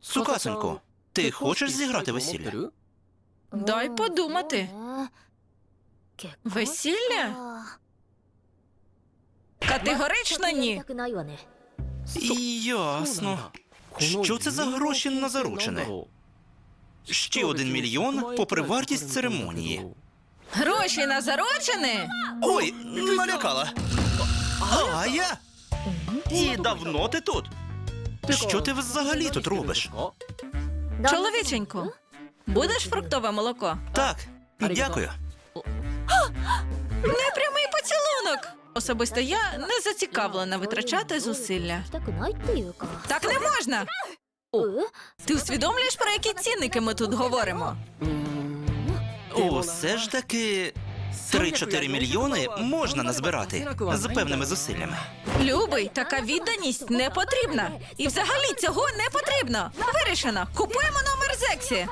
Цукасонько, ти хочеш зіграти весілля? Дай подумати. Весілля? Категорично ні. Ясно. Що це за гроші на заручене? Ще один мільйон попри вартість церемонії. Гроші на заручини? Ой, налякала. А я? І давно ти тут? Що ти взагалі тут робиш? Чоловіченьку, будеш фруктове молоко? Так, дякую. Непрямий поцілунок. Особисто я не зацікавлена витрачати зусилля. Так не можна. Ти усвідомлюєш, про які цінники ми тут говоримо? Усе ж таки 3-4 мільйони можна назбирати з певними зусиллями. Любий, така відданість не потрібна. І взагалі цього не потрібно. Вирішено. Купуємо номер Зексі.